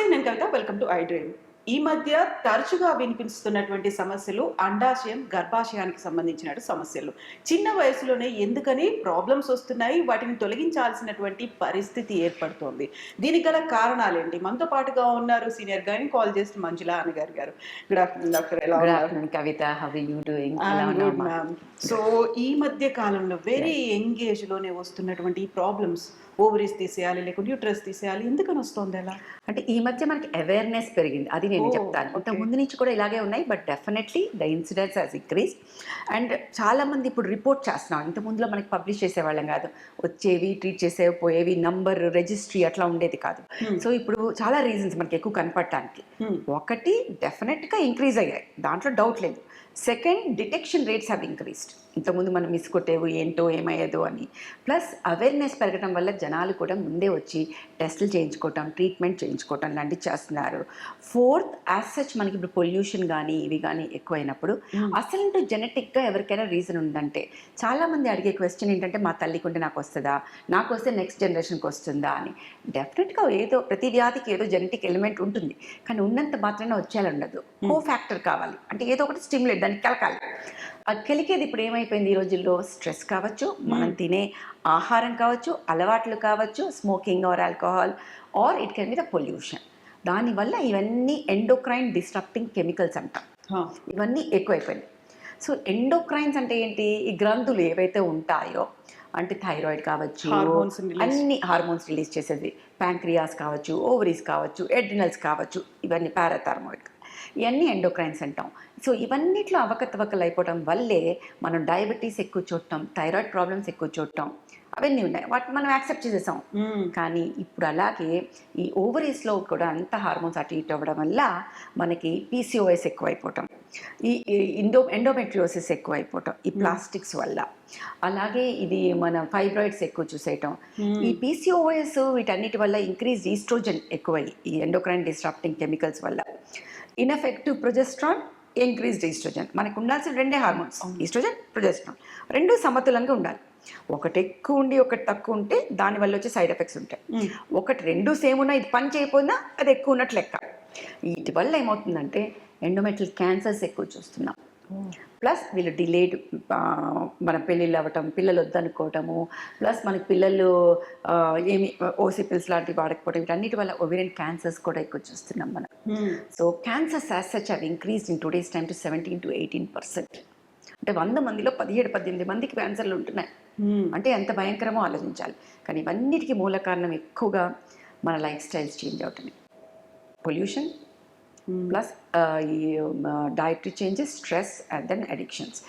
నమస్తే నేను Kavitha welcome to I dream ఈ మధ్య తరచుగా వినిపిస్తున్నటువంటి సమస్యలు అండాశయం గర్భాశయానికి సంబంధించిన సమస్యలు. చిన్న వయసులోనే ఎందుకని ప్రాబ్లమ్స్ వస్తున్నాయి వాటిని తొలగించాల్సినటువంటి పరిస్థితి ఏర్పడుతోంది. దీనికి గల కారణాలేంటి మనతో పాటుగా ఉన్నారు సీనియర్ గాని కాల్ చేసిన మంజుల అనగారు గారు. Good afternoon doctor. ఎలా Kavitha. How you doing good ma'am so ఈ మధ్య కాలంలో వెరీ యంగ్ ఏజ్లోనే వస్తున్నటువంటి ప్రాబ్లమ్స్ ఓవరీస్ తీసేయాలి లేకుంటే యూట్రస్ తీసేయాలి ఎందుకని వస్తుంది అలా? అంటే ఈ మధ్య మనకి అవేర్నెస్ పెరిగింది. అది నేను చెప్తాను ఇంత. ముందు నుంచి కూడా ఇలాగే ఉన్నాయి but definitely the incidents has increase. And చాలా మంది ఇప్పుడు రిపోర్ట్ చేస్తున్నాం ఇంత ముందులో మనకి పబ్లిష్ చేసేవాళ్ళం కాదు. వచ్చేవి ట్రీట్ చేసేవి పోయేవి నంబర్ రిజిస్ట్రీ అట్లా ఉండేది కాదు. సో ఇప్పుడు చాలా రీజన్స్ మనకి ఎక్కువ కనపడటానికి. ఒకటి డెఫినెట్గా ఇంక్రీజ్ అయ్యాయి. దాంట్లో డౌట్ లేదు. Second detection rates have increased ఇంతకుముందు మనం మిస్ కొట్టేవు ఏంటో ఏమయ్యేదో అని. ప్లస్ అవేర్నెస్ పెరగడం వల్ల జనాలు కూడా ముందే వచ్చి టెస్టులు చేయించుకోవటం ట్రీట్మెంట్ చేయించుకోవటం లాంటివి చేస్తున్నారు. ఫోర్త్ యాజ్ సచ్ మనకి ఇప్పుడు పొల్యూషన్ కానీ ఇవి కానీ ఎక్కువైనప్పుడు. అసలు జెనెటిక్గా ఎవరికైనా రీజన్ ఉందంటే చాలామంది అడిగే క్వశ్చన్ ఏంటంటే మా తల్లికి ఉంటే నాకు వస్తుందా? నాకు వస్తే నెక్స్ట్ జనరేషన్కి వస్తుందా? అని. డెఫినెట్గా ఏదో ప్రతి వ్యాధికి ఏదో జెనెటిక్ ఎలిమెంట్ ఉంటుంది. కానీ ఉన్నంత మాత్రాన వచ్చేలా ఉండదు. కో ఫ్యాక్టర్ కావాలి. అంటే ఏదో ఒకటి స్టిమ్యులేట్ దాన్ని కెలకాలి. ఆ కెలికేది ఇప్పుడు ఏమైపోయింది ఈ రోజుల్లో? స్ట్రెస్ కావచ్చు మనం తినే ఆహారం కావచ్చు అలవాట్లు కావచ్చు smoking or alcohol or it can be the pollution. దానివల్ల ఇవన్నీ ఎండోక్రైన్ డిస్ట్రప్టింగ్ కెమికల్స్ అంటాం. ఇవన్నీ ఎక్కువైపోయినాయి. సో ఎండోక్రైన్స్ అంటే ఏంటి? ఈ గ్రంథులు ఏవైతే ఉంటాయో అంటే థైరాయిడ్ కావచ్చు. అన్ని హార్మోన్స్ రిలీజ్ చేసేది. ప్యాంక్రియాస్ కావచ్చు ఓవరీస్ కావచ్చు ఎడ్రినల్స్ కావచ్చు ఇవన్నీ పారాథార్మోయిడ్ ఇవన్నీ ఎండోక్రైన్స్ అంటాం. సో ఇవన్నిట్లో అవకతవకలు అయిపోవడం వల్లే మనం డయాబెటీస్ ఎక్కువ చూడటం థైరాయిడ్ ప్రాబ్లమ్స్ ఎక్కువ చూడటం అవన్నీ ఉన్నాయి. వాటిని మనం యాక్సెప్ట్ చేసేసాం. కానీ ఇప్పుడు అలాగే ఈ ఓవరీస్లో కూడా అంత హార్మోన్స్ అటు ఇటు అవ్వడం వల్ల మనకి పీసీఓఎస్ ఎక్కువైపోవటం ఈ ఈ ఇండో ఎండోమెట్రియోసిస్ ఎక్కువైపోవటం ఈ ప్లాస్టిక్స్ వల్ల. అలాగే ఇది మన ఫైబ్రాయిడ్స్ ఎక్కువ చూసేయటం. ఈ పీసీఓఎస్ వీటన్నిటి వల్ల ఇంక్రీజ్ ఈస్ట్రోజన్ ఎక్కువై ఈ ఎండోక్రైన్ డిస్ట్రాప్టింగ్ కెమికల్స్ వల్ల. ఇన్ఎఫెక్టివ్ ప్రొజెస్ట్రాన్ ఇంక్రీజ్డ్ ఈస్ట్రోజన్ మనకు ఉండాల్సిన రెండే హార్మోన్స్ ఈస్ట్రోజన్ ప్రొజెస్ట్రాన్ రెండు సమతులంగా ఉండాలి. ఒకటి ఎక్కువ ఉండి ఒకటి తక్కువ ఉంటే దానివల్ల వచ్చే సైడ్ ఎఫెక్ట్స్ ఉంటాయి. ఒకటి రెండు సేమ్ ఉన్నా ఇది పని చేయకపోయినా అది ఎక్కువ ఉన్నట్లు లెక్క. వీటి వల్ల ఏమవుతుందంటే ఎండోమెట్రల్ క్యాన్సర్స్ ఎక్కువ చూస్తున్నాం. ప్లస్ వీళ్ళు డిలేడ్ మన పెళ్ళిళ్ళు అవ్వటం పిల్లలు వద్దనుకోవటము ప్లస్ మనకి పిల్లలు ఏమి ఓసీ పిల్స్ లాంటివి వాడకపోవడం వీటన్నిటి వల్ల ఒవేరియన్ క్యాన్సర్స్ కూడా ఎక్కువ చూస్తున్నాం మనం. So cancers as such have increase in today's time to seventeen to eighteen percent అంటే వంద మందిలో పదిహేడు పద్దెనిమిది మందికి క్యాన్సర్లు ఉంటున్నాయి Hmm. అంటే ఎంత భయంకరమో ఆలోచించాలి కానీ ఇవన్నిటికీ మూల కారణం ఎక్కువగా మన లైఫ్ స్టైల్స్ చేంజ్ అవటమే పొల్యూషన్. ప్లస్ ఈ dietary changes stress and then addictions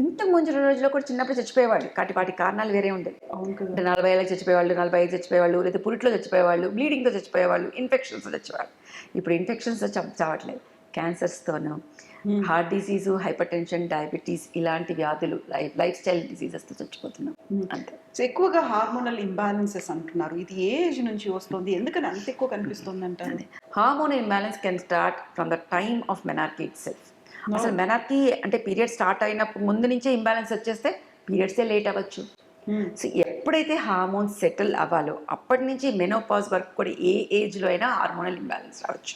ఇంత ముందు రోజుల్లో కూడా చిన్నప్పుడు చచ్చిపోయేవాళ్ళు. కాటి వాటి కారణాలు వేరే ఉండేవి అంటే నలభై ఏళ్ళకి చచ్చిపోయేవాళ్ళు నలభై ఐదు చచ్చిపోయేవాళ్ళు లేదా పురిట్లో చచ్చిపోయేవాళ్ళు బ్లీడింగ్తో చచ్చిపోయేవాళ్ళు ఇన్ఫెక్షన్స్ చచ్చిపోయేవాళ్ళు. ఇప్పుడు ఇన్ఫెక్షన్స్తో చావట్లేదు. క్యాన్సర్స్తోనూ Hmm. Heart disease hypertension diabetes ఇలాంటి వ్యాధులు లైఫ్ లైఫ్ స్టైల్ డిసీజెస్తో చచ్చిపోతున్నాం. Hmm. అంతే. సో ఎక్కువగా హార్మోనల్ ఇంబ్యాలెన్సెస్ అంటున్నారు. ఇది ఏ ఏజ్ నుంచి వస్తుంది. ఎందుకని అంత ఎక్కువ కనిపిస్తుంది అంటారు hormone imbalance can start from the time of menarche itself. అసలు మెనార్కీ అంటే పీరియడ్ స్టార్ట్ అయినప్పుడు ముందు నుంచే ఇంబ్యాలెన్స్ వచ్చేస్తే పీరియడ్సే లేట్ అవ్వచ్చు. Hmm. సో ఎప్పుడైతే హార్మోన్స్ సెటిల్ అవ్వాలో అప్పటి నుంచి మెనోపాజ్ వరకు కూడా ఏ ఏజ్లో అయినా హార్మోనల్ ఇంబ్యాలెన్స్ రావచ్చు.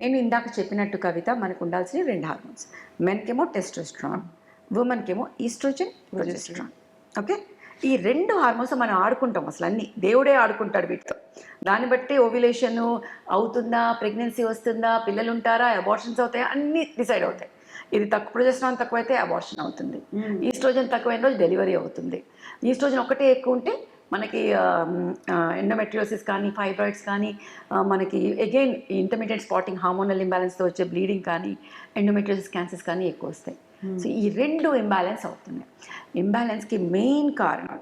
నేను ఇందాక చెప్పినట్టు కవిత మనకు ఉండాల్సిన రెండు హార్మోన్స్. మెన్కేమో టెస్టోస్ట్రాన్ ఉమెన్కేమో ఈస్ట్రోజన్ ప్రొజెస్ట్రాన్ ఓకే ఈ రెండు హార్మోన్స్ మనం ఆడుకుంటాం అసలు అన్ని. దేవుడే ఆడుకుంటాడు వీటితో. దాన్ని బట్టి ఓవ్యులేషన్ అవుతుందా ప్రెగ్నెన్సీ వస్తుందా పిల్లలు ఉంటారా అబార్షన్స్ అవుతాయా అన్నీ డిసైడ్ అవుతాయి. ఇది తక్కువ ప్రొజెస్ట్రాన్ తక్కువైతే అబార్షన్ అవుతుంది. ఈస్ట్రోజన్ తక్కువైన రోజు డెలివరీ అవుతుంది. ఈస్ట్రోజన్ ఒకటే ఎక్కువ ఉంటే మనకి ఎండోమెట్రియోసిస్ కానీ ఫైబ్రాయిడ్స్ కానీ మనకి అగైన్ ఇంటర్మీడియట్ స్పాటింగ్ హార్మోనల్ ఇంబ్యాలెన్స్తో వచ్చే బ్లీడింగ్ కానీ ఎండోమెట్రియోసిస్ క్యాన్సర్స్ కానీ ఎక్కువ వస్తాయి. సో ఈ రెండు ఇంబ్యాలెన్స్ అవుతున్నాయి. ఇంబ్యాలెన్స్కి మెయిన్ కారణం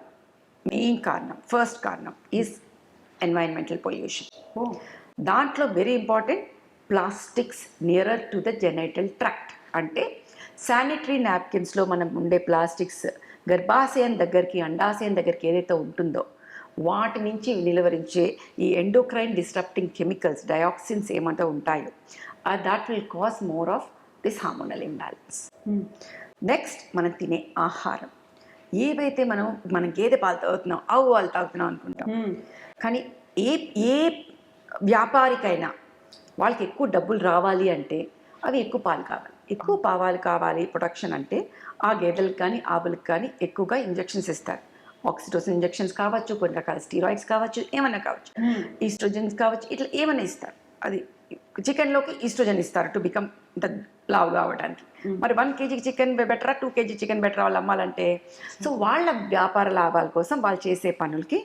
మెయిన్ కారణం ఫస్ట్ కారణం ఈజ్ ఎన్వైరన్మెంటల్ పొల్యూషన్. దాంట్లో very important plastics nearer to the genital tract అంటే శానిటరీ నాప్కిన్స్లో మనం ఉండే ప్లాస్టిక్స్ గర్భాశయం దగ్గరికి అండాశయం దగ్గరికి ఏదైతే ఉంటుందో వాటి నుంచి నిలువరించే ఈ ఎండోక్రైన్ డిస్టర్ప్టింగ్ కెమికల్స్ డయాక్సిన్స్ ఏమంటూ ఉంటాయో that will cause more of this hormonal imbalance. Next మనం తినే ఆహారం ఏవైతే మనం మనం గేదె పాలు తాగుతున్నాం ఆవు పాలు తాగుతున్నాం అనుకుంటాం Hmm. కానీ ఏ ఏ వ్యాపారికైనా వాళ్ళకి ఎక్కువ డబ్బులు రావాలి అంటే అవి ఎక్కువ పాలు కావాలి ఎక్కువ పాలు కావాలి ప్రొడక్షన్ అంటే ఆ గేదెలకు కానీ ఆవులకు కానీ ఎక్కువగా ఇంజెక్షన్స్ ఇస్తారు. ఆక్సిటోసిన్ ఇంజెక్షన్స్ కావచ్చు కొన్ని రకాల స్టీరాయిడ్స్ కావచ్చు ఏమైనా కావచ్చు. ఈస్ట్రోజన్స్ కావచ్చు ఇట్లా ఏమైనా ఇస్తారు. అది చికెన్లోకి ఈస్ట్రోజన్ ఇస్తారు టు బికమ్ ఇంత లావు కావడానికి. మరి వన్ కేజీ చికెన్ బెటరా? టూ కేజీ చికెన్ బెటరా వాళ్ళు అమ్మాలంటే? సో వాళ్ళ వ్యాపార లాభాల కోసం వాళ్ళు చేసే పనులకి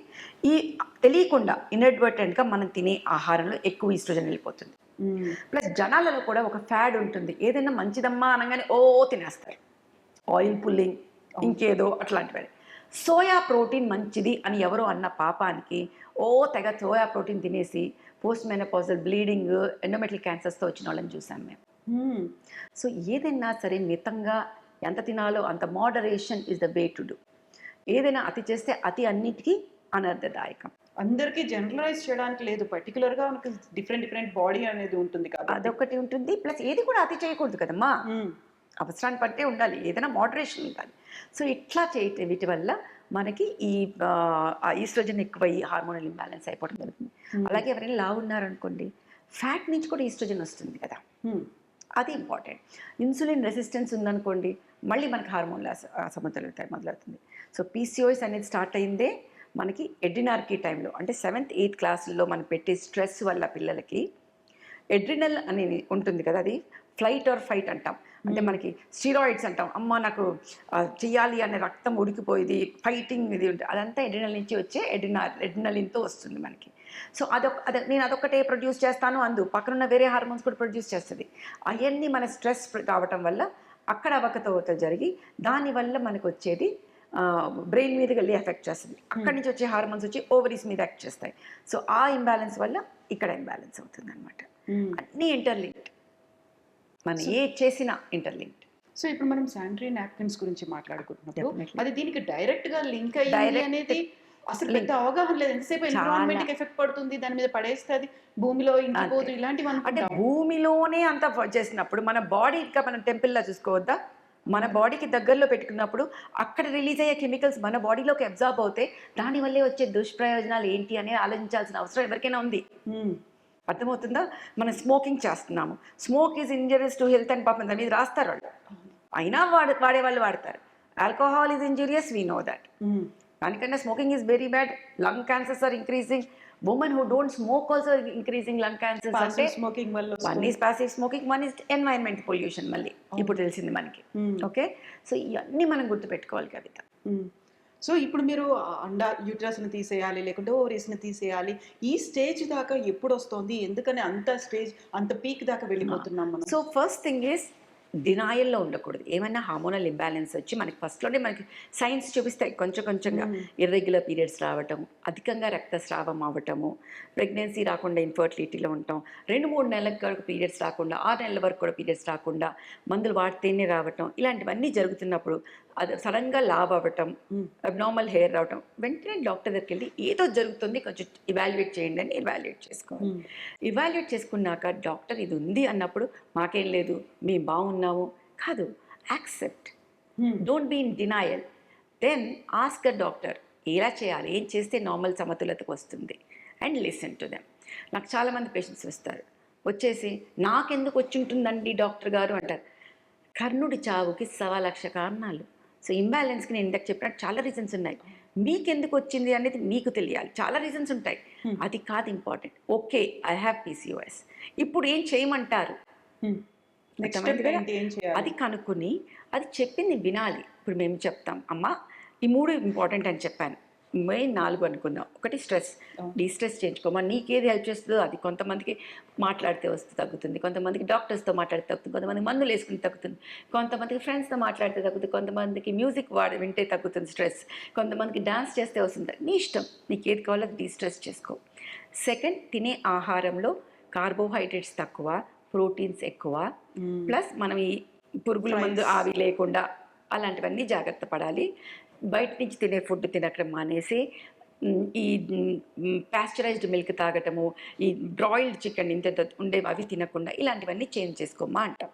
ఈ తెలియకుండా ఇన్అడ్వర్టెంట్గా మనం తినే ఆహారంలో ఎక్కువ ఈస్ట్రోజన్ వెళ్ళిపోతుంది. ప్లస్ జనాలలో కూడా ఒక ఫ్యాడ్ ఉంటుంది. ఏదైనా మంచిదమ్మా అనగానే ఓ తినేస్తారు. ఆయిల్ పుల్లింగ్ ఇంకేదో అట్లాంటివి సోయా ప్రోటీన్ మంచిది అని ఎవరో అన్న పాపానికి ఓ తెగ సోయా ప్రోటీన్ తినేసి పోస్ట్ మెనపాజల్ బ్లీడింగ్ ఎండోమెటల్ క్యాన్సర్స్తో వచ్చిన వాళ్ళని చూసాం మేము. సో ఏదైనా సరే మితంగా ఎంత తినాలో అంత moderation is the way to do ఏదైనా అతి చేస్తే అతి అన్నిటికీ అనర్థదాయకం అందరికి జనరలైజ్ చేయడానికి లేదు. పర్టికులర్గా మనకి డిఫరెంట్ డిఫరెంట్ బాడీ అనేది ఉంటుంది కాబట్టి. అదొకటి ఉంటుంది. ప్లస్ ఏది కూడా అతి చేయకూడదు కదమ్మా. మ్మ్. అవసరాన్ని బట్టే ఉండాలి. ఏదైనా మోడరేషన్ ఉండాలి. సో ఇట్లా చేయటం వీటి వల్ల మనకి ఈ ఈస్ట్రోజన్ ఎక్కువయ్యి హార్మోనల్ ఇంబ్యాలెన్స్ అయిపోవడం జరుగుతుంది. అలాగే ఎవరైనా లావు ఉన్నారనుకోండి ఫ్యాట్ నుంచి కూడా ఈస్ట్రోజన్ వస్తుంది కదా. అది ఇంపార్టెంట్ ఇన్సులిన్ రెసిస్టెన్స్ ఉందనుకోండి మళ్ళీ మనకి హార్మోన్ల అస- అసమతుల్యత మొదలవుతుంది. సో పీసీఓఎస్ అనేది స్టార్ట్ అయిందే మనకి ఎడ్రినార్కీ టైంలో అంటే సెవెంత్ ఎయిత్ క్లాసుల్లో మనం పెట్టే స్ట్రెస్ వల్ల పిల్లలకి ఎడ్రినల్ అనేది ఉంటుంది కదా అది? ఫ్లైట్ ఆర్ ఫైట్ అంటాం. అంటే మనకి స్టీరాయిడ్స్ అంటాం. అమ్మ నాకు ఆ, చెయ్యాలి అనే రక్తం ఉడికిపోయేది ఫైటింగ్ ఇది ఉంటుంది అదంతా ఎడ్రినల్ నుంచి వచ్చే ఎడ్రినాల్ ఎడ్రినలిన్తో వస్తుంది మనకి. సో అదొక అద నేను అదొక్కటే ప్రొడ్యూస్ చేస్తాను అందు. పక్కనున్న వేరే హార్మోన్స్ కూడా ప్రొడ్యూస్ చేస్తుంది. అవన్నీ మన స్ట్రెస్ కావటం వల్ల అక్కడ అవకతవకలు జరిగి దానివల్ల మనకు వచ్చేది బ్రెయిన్ మీద వెళ్ళి ఎఫెక్ట్ చేస్తుంది. అక్కడి నుంచి వచ్చే హార్మోన్స్ వచ్చి ఓవరీస్ మీద యాక్ట్ చేస్తాయి. సో ఆ ఇంబ్యాలెన్స్ వల్ల ఇక్కడ ఇంబ్యాలెన్స్ అవుతుంది అనమాట మ్మ్. అన్నీ ఇంటర్లింక్డ్ మనం ఏ చేసినా ఇంటర్లింక్డ్ సో ఇప్పుడు మనం శానిటరీ నాప్కిన్స్ గురించి Definitely. అది దీనికి డైరెక్ట్గా లింక్ అయ్యింది అనేది అసలు. పెద్ద అవగాహన లేదు. ఎంతసేపు. ఎన్విరాన్మెంట్ ఎఫెక్ట్ పడుతుంది? దాని మీద పడేస్తే అది. భూమిలో ఇంకిపోదు ఇలాంటివి అంటే భూమిలోనే అంత చేసినప్పుడు మన బాడీ ఇంకా మనం టెంపుల్లా చూసుకోవద్దా? మన బాడీకి దగ్గరలో పెట్టుకున్నప్పుడు అక్కడ రిలీజ్ అయ్యే కెమికల్స్ మన బాడీలోకి అబ్జార్బ్ అవుతాయి దానివల్లే వచ్చే దుష్ప్రయోజనాలు ఏంటి అనేది ఆలోచించాల్సిన అవసరం ఎవరికైనా ఉంది. అర్థమవుతుందా? మనం స్మోకింగ్ చేస్తున్నాము. Smoke is injuries to health and పాపం దాని మీద రాస్తారు వాళ్ళు. అయినా వాడు వాడే వాళ్ళు వాడతారు. Alcohol is injurious we know that. దానికన్నా smoking is very bad lung cancers are increasing women who don't smoke also increasing lung cancers అంటే smoking వల్ల one. Is passive smoking one is environment pollution మళ్ళీ. ఇప్పుడు తెలిసింది మనకి. Okay so ఇవన్నీ మనం గుర్తుపెట్టుకోవాలి కవిత. సో ఇప్పుడు మీరు అండా యూట్రస్ని తీసేయాలి లేకుంటే ఓవరీస్ని తీసేయాలి ఈ స్టేజ్ దాకా ఎప్పుడు వస్తుంది? ఎందుకని అంత స్టేజ్ అంత పీక్ దాకా వెళ్ళిపోతున్నాం మనం? సో ఫస్ట్ థింగ్ ఈస్ డినాయల్లో ఉండకూడదు. ఏమైనా హార్మోనల్ ఇంబ్యాలెన్స్ వచ్చి మనకి ఫస్ట్లోనే మనకి సైన్స్ చూపిస్తాయి కొంచెం కొంచెంగా. ఇర్రెగ్యులర్ పీరియడ్స్ రావటం అధికంగా రక్తస్రావం అవ్వటము ప్రెగ్నెన్సీ రాకుండా ఇన్ఫర్టిలిటీలో ఉంటాం. రెండు మూడు నెలలకు వరకు పీరియడ్స్ రాకుండా ఆరు నెలల వరకు కూడా పీరియడ్స్ రాకుండా మందులు వాడితేనే రావటం ఇలాంటివన్నీ జరుగుతున్నప్పుడు అది సడన్గా లావ్ అవ్వటం అబ్నార్మల్ హెయిర్ రావటం వెంటనే డాక్టర్ దగ్గరికి వెళ్ళి ఏదో జరుగుతుంది కొంచెం ఇవాల్యుయేట్ చేయండి అని ఇవాల్యుయేట్ మ్మ్. ఇవాల్యుయేట్ చేసుకున్నాక డాక్టర్ ఇది ఉంది అన్నప్పుడు మాకేం లేదు మేము బాగున్నాము కాదు accept. Don't be in denial then ask a doctor ఎలా చేయాలి? ఏం చేస్తే నార్మల్ సమతులతకు వస్తుంది? అండ్ లిసన్ టు దెమ్ నాకు చాలామంది పేషెంట్స్ వస్తారు. వచ్చేసి నాకెందుకు వచ్చి ఉంటుందండి డాక్టర్ గారు? అంటారు. కర్ణుడి చావుకి సవా లక్ష కారణాలు. సో ఇంబ్యాలెన్స్కి నేను ఇందాక చెప్పినట్టు చాలా రీజన్స్ ఉన్నాయి. మీకెందుకు వచ్చింది అనేది మీకు తెలియాలి. చాలా రీజన్స్ ఉంటాయి. అది కాదు important okay I have PCOS ఇప్పుడు ఏం చేయమంటారు? అది కనుక్కొని అది చెప్పింది వినాలి. ఇప్పుడు మేము చెప్తాం అమ్మ ఈ మూడు ఇంపార్టెంట్ అని చెప్పాను. మెయిన్ నాలుగు అనుకున్నాం. ఒకటి స్ట్రెస్. డీస్ట్రెస్ చేయించుకోమా నీకేది హెల్ప్ చేస్తుందో అది కొంతమందికి మాట్లాడితే వస్తే తగ్గుతుంది. కొంతమందికి డాక్టర్స్తో మాట్లాడితే తగ్గుతుంది. కొంతమందికి మందులు వేసుకుని తగ్గుతుంది. కొంతమందికి ఫ్రెండ్స్తో మాట్లాడితే తగ్గుతుంది. కొంతమందికి మ్యూజిక్ వాడి వింటే తగ్గుతుంది స్ట్రెస్. కొంతమందికి డాన్స్ చేస్తే వస్తుంది. నీ ఇష్టం. నీకు ఏది కావాలో డీస్ట్రెస్ చేసుకో. సెకండ్ తినే ఆహారంలో కార్బోహైడ్రేట్స్ తక్కువ. ప్రోటీన్స్ ఎక్కువ. ప్లస్ మనం ఈ పురుగుల మందు ఆవి లేకుండా అలాంటివన్నీ జాగ్రత్త పడాలి. బయట నుంచి తినే ఫుడ్ తినడం మానేసి ఈ ప్యాస్చరైజ్డ్ మిల్క్ తాగటము ఈ బ్రాయిల్డ్ చికెన్ ఇంత ఉండేవి అవి తినకుండా ఇలాంటివన్నీ చేంజ్ చేసుకోమా అంటాం.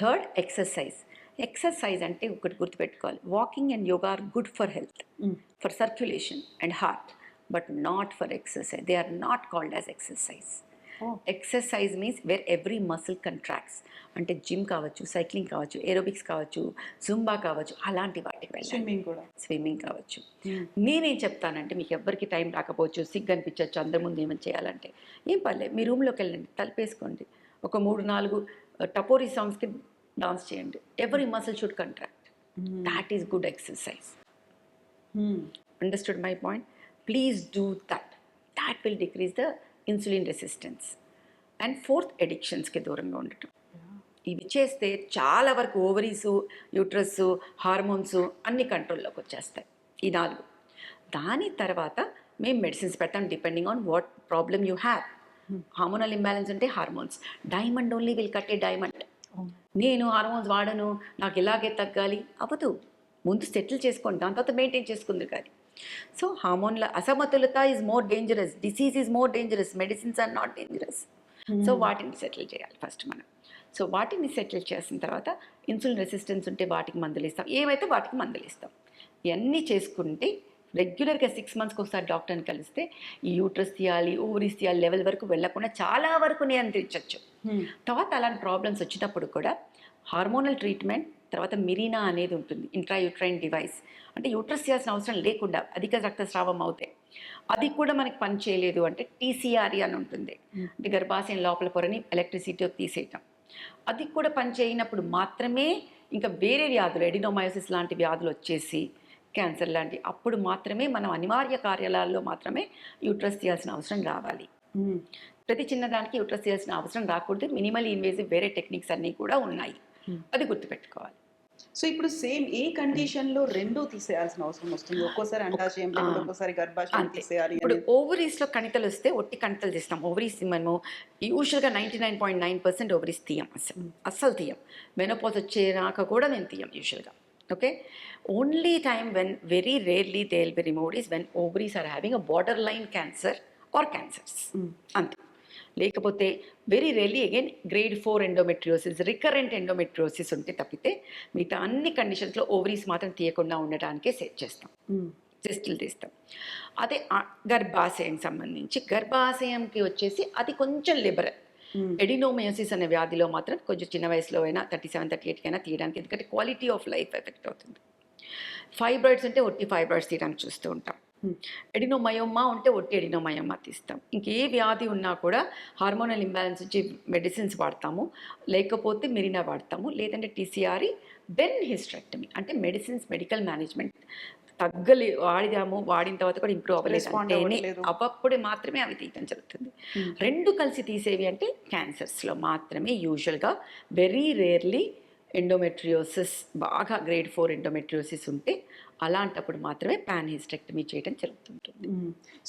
థర్డ్ ఎక్సర్సైజ్ ఎక్సర్సైజ్ అంటే ఒకటి గుర్తుపెట్టుకోవాలి. Walking and yoga are good for health. For circulation and heart but not for exercise they are not called as exercise. Exercise means where every muscle contracts అంటే gym కావచ్చు cycling కావచ్చు aerobics కావచ్చు Zumba కావచ్చు అలాంటి వాటికి వెళ్ళాలి. Swimming కూడా. Swimming కావచ్చు. నేనేం చెప్తానంటే మీకు ఎవ్వరికి టైం రాకపోవచ్చు సిగ్గు అనిపించవచ్చు అందరి ముందు ఏమైనా చేయాలంటే ఏం పర్లేదు మీ రూమ్లోకి వెళ్ళండి తలుపేసుకోండి. ఒక మూడు నాలుగు టపోరీ సాంగ్స్కి డాన్స్ చేయండి. Every muscle should contract that is good exercise understood my point please do that that will decrease the insulin resistance. And fourth ఎడిక్షన్స్కి దూరంగా ఉండటం. ఇవి చేస్తే చాలా వరకు ఓవరీస్ యూట్రస్ హార్మోన్స్ అన్ని కంట్రోల్లోకి వచ్చేస్తాయి. ఈ నాలుగు. దాని తర్వాత మేము మెడిసిన్స్ పెడతాం depending on what problem you have. Hormonal imbalance అంటే hormones. Diamond only will cut a diamond. నేను హార్మోన్స్ వాడను నాకు ఇలాగే తగ్గాలి. అవ్వదు ముందు సెటిల్ చేసుకోండి. దాని తర్వాత మెయింటైన్ చేసుకుంది కానీ. సో హార్మోన్ల అసమతులత is more dangerous disease is more dangerous medicines are not dangerous so వాటిని సెటిల్ చేయాలి ఫస్ట్ మనం. సో వాటిని సెటిల్ చేసిన తర్వాత ఇన్సులిన్ రెసిస్టెన్స్ ఉంటే వాటికి మందులు ఇస్తాం. ఏమైతే వాటికి మందులు ఇస్తాం. ఇవన్నీ చేసుకుంటే రెగ్యులర్గా సిక్స్ మంత్స్కి ఒకసారి డాక్టర్ని కలిస్తే ఈ యూట్రస్ తీయాలి ఓవరీస్ తీయాలి లెవెల్ వరకు వెళ్ళకుండా చాలా వరకు నియంత్రించవచ్చు తర్వాత అలాంటి ప్రాబ్లమ్స్ వచ్చినప్పుడు కూడా హార్మోనల్ ట్రీట్మెంట్ తర్వాత మిరీనా అనేది ఉంటుంది ఇంట్రాయూట్రైన్ డివైస్ అంటే యూట్రస్ చేయాల్సిన అవసరం లేకుండా అధిక రక్తస్రావం అవుతాయి అది కూడా మనకి పని చేయలేదు అంటే టీసీఆర్ఈ అని ఉంటుంది. అంటే గర్భాశయం లోపల పొరని ఎలక్ట్రిసిటీ తీసేయటం. అది కూడా పని చేయనప్పుడు మాత్రమే ఇంకా వేరే వ్యాధులు ఎడినోమయోసిస్ లాంటి వ్యాధులు వచ్చేసి క్యాన్సర్ లాంటి అప్పుడు మాత్రమే మనం అనివార్య కార్యాలయాల్లో మాత్రమే యూట్రస్ తీయాల్సిన అవసరం రావాలి. ప్రతి చిన్నదానికి యూట్రస్ చేయాల్సిన అవసరం రాకూడదు. మినిమల్ ఇన్వేజివ్ వేరే టెక్నిక్స్ అన్నీ కూడా ఉన్నాయి. అది గుర్తుపెట్టుకోవాలి. సో ఇప్పుడు సేమ్ ఏ కండిషన్లో రెండూ తీసేయాల్సిన అవసరం వస్తుంది. ఒక్కోసారి అండాశయం. ఒక్కోసారి గర్భాశయం. తీసేయాలి ఇప్పుడు. ఓవరీస్లో కణితలు వస్తే ఒట్టి కణితలు తీస్తాం. ఓవరీస్ మనము యూజువల్గా ninety nine point nine percent ovaries తీయం అసలు. అస్సలు తీయం. మెనోపాజ్ వచ్చేనాక కూడా మేము తీయం యూజువల్గా okay? Only time when very rarely they will be removed is when ovaries are having a borderline cancer or cancers అంతే. లేకపోతే very rarely again grade four endometriosis recurrent endometriosis ఉంటే తప్పితే మిగతా అన్ని కండిషన్స్లో ఓవరీస్ మాత్రం తీయకుండా ఉండడానికే సెట్ చేస్తాం మ్మ్. టెస్టులు తీస్తాం అదే గర్భాశయం సంబంధించి గర్భాశయంకి వచ్చేసి అది కొంచెం లిబరల్. ఎడినోమయోసిస్ అనే వ్యాధిలో మాత్రం కొంచెం చిన్న వయసులో అయినా థర్టీ సెవెన్ థర్టీ ఎయిట్కి అయినా తీయడానికి ఎందుకంటే క్వాలిటీ ఆఫ్ లైఫ్ ఎఫెక్ట్ అవుతుంది ఫైబ్రాయిడ్స్ అంటే ఒట్టి ఫైబ్రాయిడ్స్ తీయడానికి చూస్తూ ఉంటాం Hmm. ఎడినోమయోమా ఉంటే ఒట్టి ఎడినోమయోమా తీస్తాం. ఇంకే వ్యాధి ఉన్నా కూడా హార్మోనల్ ఇంబ్యాలెన్స్ వచ్చి మెడిసిన్స్ వాడతాము. లేకపోతే మిరినా వాడతాము. లేదంటే టీసీఆర్ఈ దెన్ హిస్ట్రెక్టమీ అంటే మెడిసిన్స్ మెడికల్ మేనేజ్మెంట్ తగ్గలే వాడిదాము వాడిన తర్వాత కూడా ఇంప్రూవ్ అవ్వలేదు అంటేనే. అప్పుడే మాత్రమే అవి తీయటం జరుగుతుంది. రెండు కలిసి తీసేవి అంటే క్యాన్సర్స్లో మాత్రమే యూజువల్గా వెరీ రేర్లీ ఎండోమెట్రియోసిస్ బాగా గ్రేడ్ ఫోర్ ఎండోమెట్రియోసిస్ ఉంటే అలాంటప్పుడు మాత్రమే పాన్ హిస్టెక్టమీ చేయడం జరుగుతుంటుంది.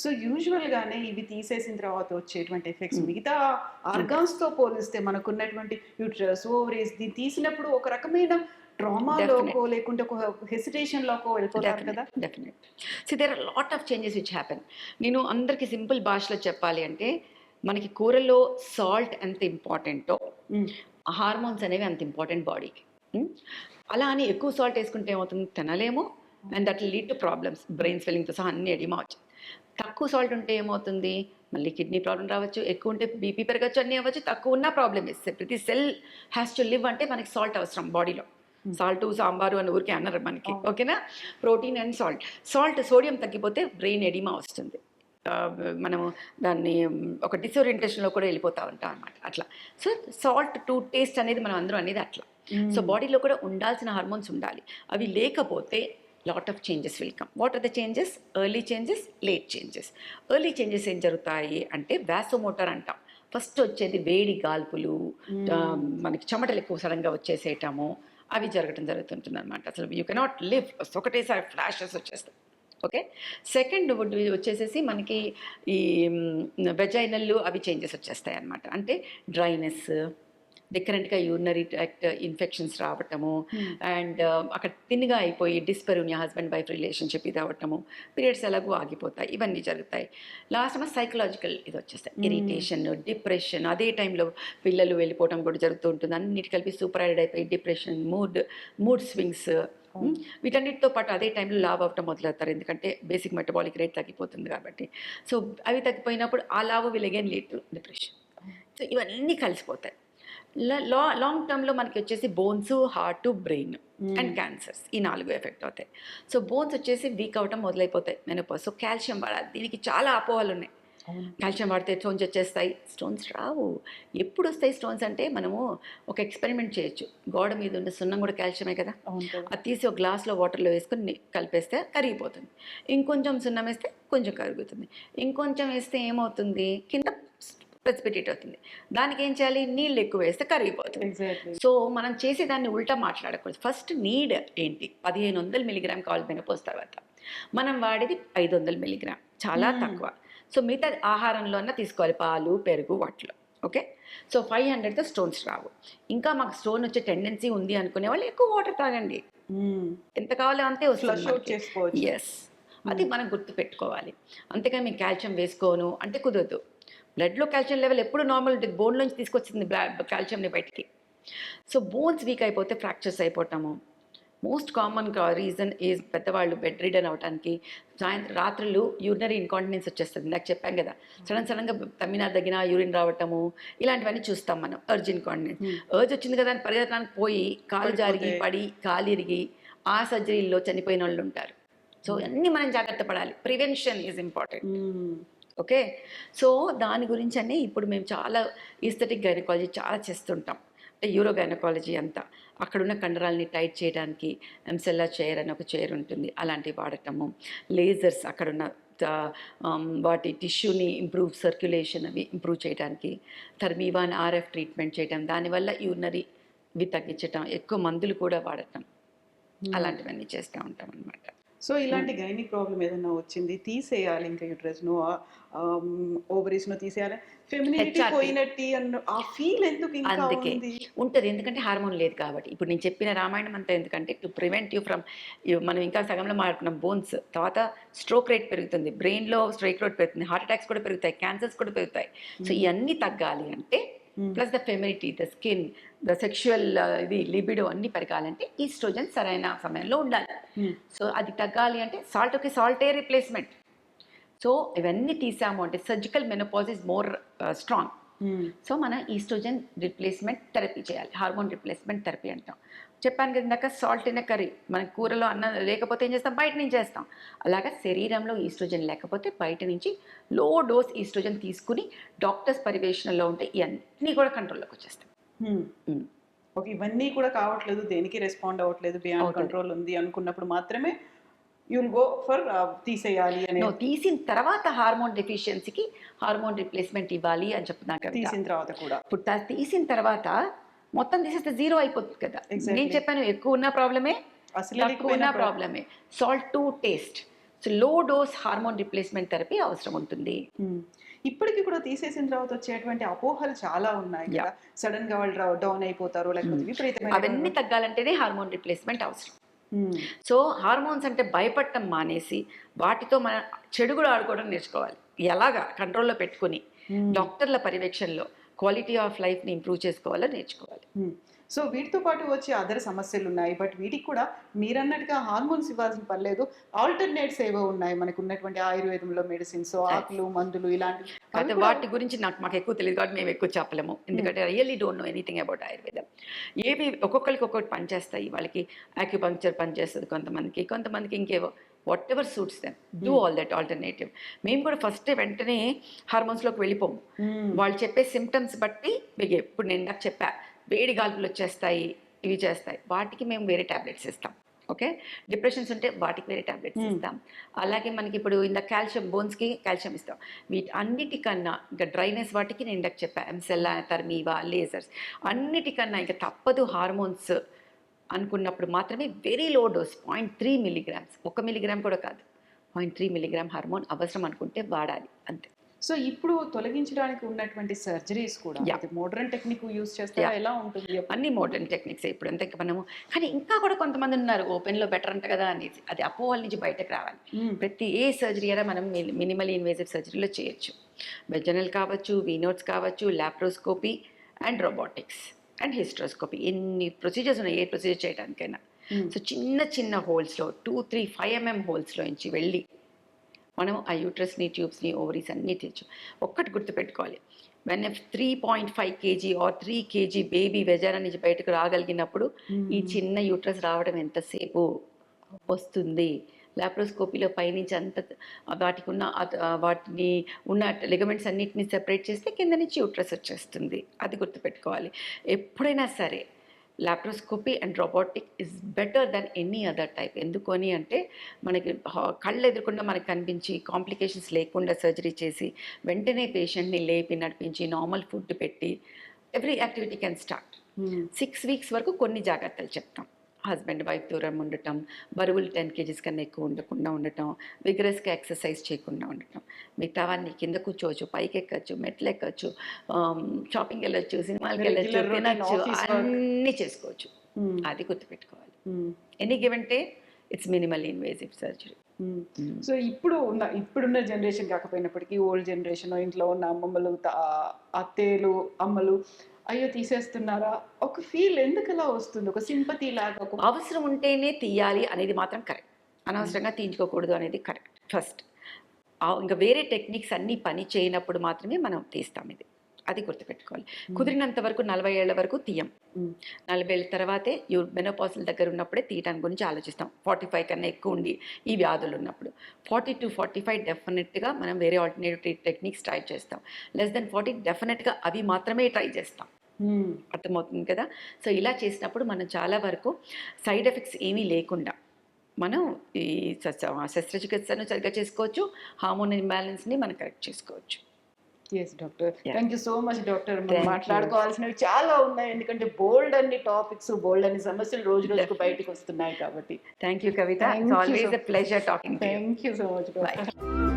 సో యూజువల్ గానే ఇవి తీసేసిన తర్వాత వచ్చేటువంటి ఎఫెక్ట్స్. మిగతా ఆర్గాన్స్తో పోలిస్తే మనకున్నటువంటి యూట్రస్ ఓవరీస్ దీన్ని తీసినప్పుడు ఒక రకమైన ట్రామాలోకో. లేకుంటే ఒక వెళ్ళిపోతారు కదా definite so there are lot of changes which happen నేను అందరికీ సింపుల్ భాషలో చెప్పాలి అంటే మనకి కూరలో సాల్ట్ ఎంత ఇంపార్టెంటో. హార్మోన్స్ అనేవి అంత ఇంపార్టెంట్ బాడీకి. అలా అని ఎక్కువ సాల్ట్ వేసుకుంటే ఏమవుతుంది? తినలేము. And that lead to problems. Brain స్వెల్లింగ్తో సహా అన్ని ఎడిమా వచ్చి తక్కువ సాల్ట్ ఉంటే ఏమవుతుంది? మళ్ళీ కిడ్నీ ప్రాబ్లం రావచ్చు. ఎక్కువ ఉంటే బీపీ పెరగచ్చు అన్నీ అవ్వచ్చు. తక్కువ ఉన్న ప్రాబ్లమ్ ఇస్తే ప్రతి సెల్ హ్యాస్ టు లివ్ అంటే మనకి సాల్ట్ అవసరం బాడీలో. సాల్ట్ సాంబారు అని ఊరికే అన్నారు మనకి. ఓకేనా? Protein and salt. Salt sodium తగ్గిపోతే బ్రెయిన్ ఎడిమా వస్తుంది. మనము దాన్ని ఒక డిసోరియంటేషన్లో కూడా వెళ్ళిపోతూ ఉంటాం అనమాట అట్లా. సో సాల్ట్ టు టేస్ట్ అనేది మనం అందరం అనేది అట్లా. సో బాడీలో కూడా ఉండాల్సిన హార్మోన్స్ ఉండాలి. అవి లేకపోతే lot of changes will come what are the changes early changes late changes early changes ఏం జరుగుతాయి అంటే వ్యాసోమోటార్ అంటాం. ఫస్ట్ వచ్చేది వేడి గాల్పులు మనకి చెమటలు ఎక్కువ సడన్గా వచ్చేసేయటము అవి జరగటం జరుగుతుంటుంది అనమాట అసలు యూ కెనాట్ లివ్ ఒకటేసారి ఫ్లాషెస్ వచ్చేస్తాయి. ఓకే? సెకండ్ వుడ్ వచ్చేసేసి మనకి ఈ వెజైనల్ అవి చేంజెస్ వచ్చేస్తాయి అనమాట అంటే డ్రైనెస్ డిఫరెంట్గా యూరినరీ ట్రాక్ట్ ఇన్ఫెక్షన్స్ రావటము అండ్ అక్కడ తిన్నుగా అయిపోయి డిస్పెరునియా హస్బెండ్ వైఫ్ రిలేషన్షిప్ ఇది అవ్వటము పీరియడ్స్ ఎలాగో ఆగిపోతాయి ఇవన్నీ జరుగుతాయి. లాస్ట్ ఏమో సైకలాజికల్ ఇది వచ్చేస్తాయి. ఇరిటేషన్ డిప్రెషన్ అదే టైంలో పిల్లలు వెళ్ళిపోవడం కూడా జరుగుతూ ఉంటుంది. అన్నిటి కలిపి సూపర్ అయిపోయి డిప్రెషన్ మూడ్ మూడ్ స్వింగ్స్ వీటన్నిటితో పాటు అదే టైంలో లావ్ అవ్వటం మొదలవుతారు. ఎందుకంటే బేసిక్ మెటబాలిక్ రేట్ తగ్గిపోతుంది కాబట్టి. సో అవి తగ్గిపోయినప్పుడు ఆ లావ్ will again lead depression. So ఇవన్నీ కలిసిపోతాయి. లా లాంగ్ టర్మ్లో మనకి వచ్చేసి bones heart brain and cancers. ఈ నాలుగు ఎఫెక్ట్ అవుతాయి. సో బోన్స్ వచ్చేసి వీక్ అవటం మొదలైపోతాయి. మెనోపాజ్ సో కాల్షియం వాడాలి. దీనికి చాలా అపోహలు ఉన్నాయి కాల్షియం వాడితే స్టోన్స్ వచ్చేస్తాయి. స్టోన్స్ రావు. ఎప్పుడు వస్తాయి స్టోన్స్ అంటే మనము ఒక ఎక్స్పెరిమెంట్ చేయొచ్చు. గోడ మీద ఉన్న సున్నం కూడా కాల్షియమే కదా. అది తీసి ఒక గ్లాస్లో వాటర్లో వేసుకొని కలిపేస్తే కరిగిపోతుంది. ఇంకొంచెం సున్నం వేస్తే కొంచెం కరుగుతుంది. ఇంకొంచెం వేస్తే ఏమవుతుంది? కింద ప్రెసిపిటేట్ అవుతుంది. దానికి ఏం చేయాలి? నీళ్ళు ఎక్కువ వేస్తే కరిగిపోతుంది. సో మనం చేసే దాన్ని ఉల్టా మాట్లాడకూడదు. ఫస్ట్ నీడ్ ఏంటి? పదిహేను వందల మిలిగ్రామ్ కావాలి మెనపోజ్ తర్వాత. మనం వాడేది ఐదు వందల మిలిగ్రామ్ చాలా. తక్కువ. సో మిగతా ఆహారంలో అన్న తీసుకోవాలి పాలు పెరుగు వాటిలో. ఓకే? సో ఫైవ్ హండ్రెడ్తో స్టోన్స్ రావు. ఇంకా మాకు స్టోన్ వచ్చే టెండెన్సీ ఉంది అనుకునే వాళ్ళు ఎక్కువ వాటర్ తాగండి. ఎంత కావాలో అంతే వస్తుంది ఎస్ అది మనం గుర్తు పెట్టుకోవాలి అంతేకాని మేము కాల్షియం వేసుకోను. అంటే కుదరదు. బ్లడ్లో కాల్షియం లెవెల్ ఎప్పుడు నార్మల్ ఉంటుంది. బోన్లోంచి తీసుకొచ్చింది బ్లడ్ కాల్షియంని బయటికి. సో బోన్స్ వీక్ అయిపోతే ఫ్రాక్చర్స్ అయిపోవటము మోస్ట్ కామన్ రీజన్ ఈజ్ పెద్దవాళ్ళు బెడ్ రీడన్ అవడానికి సాయంత్రం రాత్రులు యూరినరీ ఇన్కాంటినెన్స్ వచ్చేస్తుంది. నాకు చెప్పాం కదా. సడన్ సడన్గా తమ్మినా దగ్గర యూరిన్ రావటము ఇలాంటివన్నీ చూస్తాం మనం అర్జ్ ఇన్కాంటినెన్స్. అర్జ్ వచ్చింది కదా అని పరిగెత్తడానికి పోయి కాలు జారిగి. పడి కాలు ఇరిగి ఆ సర్జరీల్లో చనిపోయిన వాళ్ళు ఉంటారు. సో అన్నీ మనం జాగ్రత్త పడాలి. Prevention is important okay? So దాని గురించి అనే ఇప్పుడు మేము చాలా ఈస్థెటిక్ గైనకాలజీ చాలా చేస్తుంటాం. అంటే యూరో గైనకాలజీ అంతా. అక్కడున్న కండరాలని టైట్ చేయడానికి ఎంసెల్లా చైర్ అని ఒక చైర్ ఉంటుంది. అలాంటివి వాడటము. లేజర్స్ అక్కడున్న వాటి టిష్యూని ఇంప్రూవ్ సర్క్యులేషన్ అవి ఇంప్రూవ్ చేయడానికి థర్మీవాన్ ఆర్ఎఫ్ ట్రీట్మెంట్ చేయడం దానివల్ల యూరినరీ ఇవి తగ్గించటం ఎక్కువ మందులు కూడా వాడటం. అలాంటివన్నీ చేస్తూ ఉంటాం అనమాట సో ఇలాంటి గైనిక్ ప్రాబ్లం ఏదైనా వచ్చింది తీసేయాలి ఇంకా యూట్రస్ను ఓవరీస్ను తీసేయాలి ఫెమినిటీ. పోయినట్టు అన్న ఆ ఫీల్ ఎందుకు ఇంకా అందుకే. ఉంది ఉంటుంది ఎందుకంటే హార్మోన్ లేదు కాబట్టి ఇప్పుడు నేను చెప్పిన రామాయణం అంతా ఎందుకంటే టు ప్రివెంట్ యూ ఫ్రమ్ మనం ఇంకా సగంలో మాట్లాడుకున్నాం బోన్స్ తర్వాత స్ట్రోక్ రేట్ పెరుగుతుంది బ్రెయిన్లో స్ట్రోక్ రేట్ పెరుగుతుంది హార్ట్ అటాక్స్ కూడా పెరుగుతాయి క్యాన్సర్స్ కూడా పెరుగుతాయి సో ఇవన్నీ తగ్గాలి అంటే. Plus the femininity the skin the sexual ఇది లిబిడో అన్ని పెరగాలంటే ఈస్ట్రోజన్ సరైన సమయంలో ఉండాలి Hmm. సో అది తగ్గాలి అంటే సాల్ట్ ఒకే సాల్టే రిప్లేస్మెంట్ సో ఇవన్నీ తీసాము అంటే surgical menopause is more strong Hmm. So మన ఈస్ట్రోజన్ రిప్లేస్మెంట్ థెరపీ చేయాలి. హార్మోన్ రిప్లేస్మెంట్ థెరపీ అంటాం. చెప్పాను కదా ఇందాక సాల్ట్ ఇన్ కర్రీ మన కూరలో అన్నం లేకపోతే ఏం చేస్తాం? బయట నుంచి చేస్తాం. అలాగా శరీరంలో ఈస్ట్రోజన్ లేకపోతే బయట నుంచి లో డోస్ ఈస్ట్రోజన్ తీసుకుని డాక్టర్స్ పర్యవేక్షణలో ఉంటే ఇవన్నీ కూడా కంట్రోల్లోకి వచ్చేస్తాయి. Hmm. Hmm. ఓకే ఇవన్నీ కూడా కావట్లేదు. దేనికి రెస్పాండ్ అవ్వట్లేదు? బియాండ్. కంట్రోల్ ఉంది అనుకున్నప్పుడు మాత్రమే యుల్ గో ఫర్ తీసేయాలి అనే తీసిన తర్వాత హార్మోన్ డెఫిషియన్సీకి హార్మోన్ రిప్లేస్మెంట్ ఇవ్వాలి అని చెప్తున్నాను కదా. తీసిన తర్వాత కూడా. తా- తీసిన తర్వాత మొత్తం తీసేస్తే జీరో అయిపోతుంది కదా. నేను చెప్పాను ఎక్కువ ఉన్న ప్రాబ్లమే అసలు తక్కువ ఉన్న ప్రాబ్లమే. Salt to taste so low dose hormone replacement therapy అవసరం ఉంటుంది. Hmm. ఇప్పటికి కూడా తీసేసిన తర్వాత వచ్చేటువంటి అపోహలు చాలా ఉన్నాయి కదా. సడన్గా వాళ్ళు డౌన్ అయిపోతారు లేకపోతే విపరీతమైన అవన్నీ తగ్గాలంటేనే హార్మోన్ రిప్లేస్మెంట్ అవసరం. Hmm. సో హార్మోన్స్ అంటే భయపడటం మానేసి వాటితో మన చెడు కూడా ఆడుకోవడం నేర్చుకోవాలి ఎలాగా కంట్రోల్లో పెట్టుకుని Hmm. డాక్టర్ల పర్యవేక్షణలో క్వాలిటీ ఆఫ్ లైఫ్ని ఇంప్రూవ్ చేసుకోవాలో నేర్చుకోవాలి Hmm. సో వీటితో పాటు వచ్చే అదర్ సమస్యలు ఉన్నాయి. బట్ వీటికి కూడా మీరన్నట్టుగా హార్మోన్స్ ఇవ్వాల్సిన పర్లేదు ఆల్టర్నేట్స్ ఏవో ఉన్నాయి. మనకు ఉన్నటువంటి ఆయుర్వేదంలో మెడిసిన్స్ ఆకులు మందులు ఇలాంటివి. అయితే వాటి గురించి నాకు మాకు ఎక్కువ తెలియదు కాబట్టి మేము ఎక్కువ చెప్పలేము. ఎందుకంటే really don't know anything about Ayurveda ఏవి ఒక్కొక్కరికి ఒక్కొక్కటి పనిచేస్తాయి. వాళ్ళకి ఆక్యుపంక్చర్ పనిచేస్తుంది కొంతమందికి కొంతమందికి ఇంకేవో whatever suits them do all that alternative మేము కూడా ఫస్ట్ వెంటనే హార్మోన్స్లోకి వెళ్ళిపోము. Hmm. వాళ్ళు చెప్పే సిమ్టమ్స్ బట్టి మీకు ఇప్పుడు నేను ఇందాక చెప్పా. వేడి గాల్పులు వచ్చేస్తాయి ఇవి చేస్తాయి. వాటికి మేము వేరే టాబ్లెట్స్ ఇస్తాం. ఓకే? డిప్రెషన్స్ ఉంటే వాటికి వేరే టాబ్లెట్స్ Hmm. ఇస్తాం. అలాగే మనకి ఇప్పుడు ఇందాక కాల్షియం బోన్స్కి కాల్షియం ఇస్తాం. వీటి అన్నిటికన్నా ఇంకా డ్రైనెస్ వాటికి నేను ఇందాక చెప్పా. ఎంసెల్లా తర్మీవా లేజర్స్ అన్నిటికన్నా ఇంకా తప్పదు హార్మోన్స్ అనుకున్నప్పుడు మాత్రమే very low dose point three milligrams ఒక మిలీగ్రామ్ కూడా కాదు. పాయింట్ త్రీ మిలీగ్రామ్ హార్మోన్ అవసరం అనుకుంటే వాడాలి. అంతే. సో ఇప్పుడు తొలగించడానికి ఉన్నటువంటి సర్జరీస్ కూడా. Modern technique use Yeah. ఎలా ఉంటుంది? అన్ని మోడర్న్ టెక్నిక్స్ ఇప్పుడు అంతే ఇంకా మనము. కానీ ఇంకా కూడా కొంతమంది ఉన్నారు ఓపెన్లో బెటర్ అంట కదా అనేసి. అది అపోహల నుంచి బయటకు రావాలి. Hmm. ప్రతి ఏ సర్జరీ అయినా మనం మినిమల్ ఇన్వేసివ్ సర్జరీలో చేయొచ్చు. వెజనల్ కావచ్చు వీనోట్స్ కావచ్చు laparoscopy and robotics and hysteroscopy. ఎన్ని ప్రొసీజర్స్ ఉన్నాయి ఏ ప్రొసీజర్ చేయడానికైనా. Hmm. సో చిన్న చిన్న హోల్స్లో టూ త్రీ ఫైవ్ ఎంఎం హోల్స్లో నుంచి వెళ్ళి మనం ఆ యూట్రస్ని ట్యూబ్స్ని ఓవరీస్ అన్నీ తెచ్చు. ఒక్కటి గుర్తుపెట్టుకోవాలి. When if three point five kg or three kg baby వెజారా నుంచి బయటకు రాగలిగినప్పుడు ఈ చిన్న యూట్రస్ రావడం ఎంతసేపు వస్తుంది? లాప్రోస్కోపీలో పైనుంచి అంత వాటికి ఉన్న వాటిని ఉన్న లిగమెంట్స్ అన్నిటిని సెపరేట్ చేస్తే కింద నుంచి యూట్రస్ వచ్చేస్తుంది. అది గుర్తుపెట్టుకోవాలి. ఎప్పుడైనా సరే laparoscopy and robotic is better than any other type ఎందుకని అంటే మనకి కళ్ళు ఎదురకుండా మనకు కనిపించి కాంప్లికేషన్స్ లేకుండా సర్జరీ చేసి వెంటనే పేషెంట్ని లేపి నడిపించి నార్మల్ ఫుడ్ పెట్టి every activity can start six weeks వరకు కొన్ని జాగ్రత్తలు చెప్తాం. హస్బెండ్ వైఫ్ దూరం ఉండటం బరువులు టెన్ కేజీస్ కన్నా ఎక్కువ ఉండకుండా ఉండటం విగరస్గా ఎక్సర్సైజ్ చేయకుండా ఉండటం. మిగతావన్నీ కింద కూర్చోవచ్చు పైకి ఎక్కచ్చు మెట్లు ఎక్కచ్చు షాపింగ్ వెళ్ళొచ్చు సినిమాకి వెళ్ళొచ్చు తినచ్చు. అన్నీ చేసుకోవచ్చు. అది గుర్తుపెట్టుకోవాలి. Any given day it's minimal invasive surgery so ఇప్పుడు ఉన్న ఇప్పుడున్న జనరేషన్ కాకపోయినప్పటికీ ఓల్డ్ జనరేషన్ ఇంట్లో ఉన్న అమ్మమ్మలు అత్తేలు అమ్మలు అయ్యో తీసేస్తున్నారా? ఒక ఫీల్ ఎందుకు అలా వస్తుంది? ఒక సింపతి లాగా ఒక అవసరం ఉంటేనే తీయాలి అనేది మాత్రం కరెక్ట్ అనవసరంగా తీయించుకోకూడదు అనేది కరెక్ట్ ఫస్ట్ ఇంకా వేరే టెక్నిక్స్ అన్నీ పని చేయనప్పుడు మాత్రమే మనం తీస్తాం ఇది. అది గుర్తుపెట్టుకోవాలి. కుదిరినంత వరకు నలభై ఏళ్ళ వరకు తీయం. నలభై ఏళ్ళ తర్వాతే యూ మెనోపాజల్ దగ్గర ఉన్నప్పుడే తీయడానికి గురించి ఆలోచిస్తాం. ఫార్టీ ఫైవ్ కన్నా ఎక్కువ ఉండి ఈ వ్యాధులు ఉన్నప్పుడు. ఫార్టీ టు ఫార్టీ ఫైవ్ డెఫినెట్గా మనం వేరే ఆల్టర్నేటివ్ టెక్నిక్స్ ట్రై చేస్తాం. లెస్ దెన్ ఫార్టీ డెఫినెట్గా అవి మాత్రమే ట్రై చేస్తాం. అర్థమవుతుంది కదా? సో ఇలా చేసినప్పుడు మనం చాలా వరకు సైడ్ ఎఫెక్ట్స్ ఏమీ లేకుండా మనం ఈ శస్త్ర- శస్త్రచికిత్సను సరిగ్గా చేసుకోవచ్చు హార్మోన్ ఇంబ్యాలెన్స్ని మనం కరెక్ట్ చేసుకోవచ్చు. Yes doctor. Thank you so much doctor మనం. మాట్లాడుకోవాల్సినవి చాలా ఉన్నాయి. ఎందుకంటే బోల్డ్ అన్ని టాపిక్స్ బోల్డ్ అన్ని సమస్యలు రోజు రోజుకు. బయటకు వస్తున్నాయి కాబట్టి. Thank you Kavitha pleasure talking thank you so much doctor